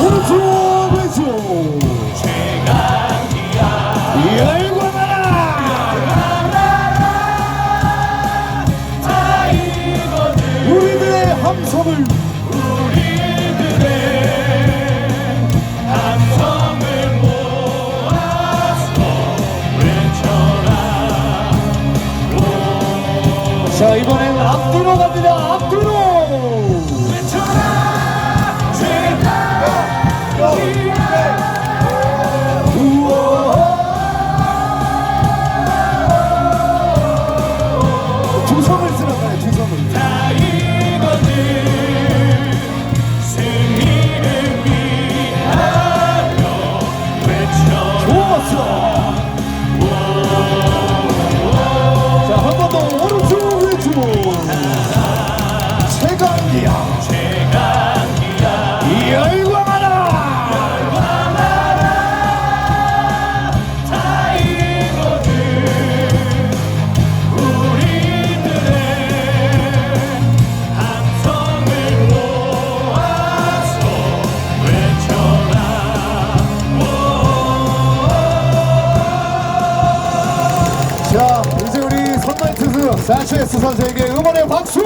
오른쪽 왼쪽 우리들의 함성을 자 이번엔 앞뒤로 갑니다. 앞뒤로 자 한 번 더 오른쪽 왼쪽 최강기야 사체스 선수에게 응원의 박수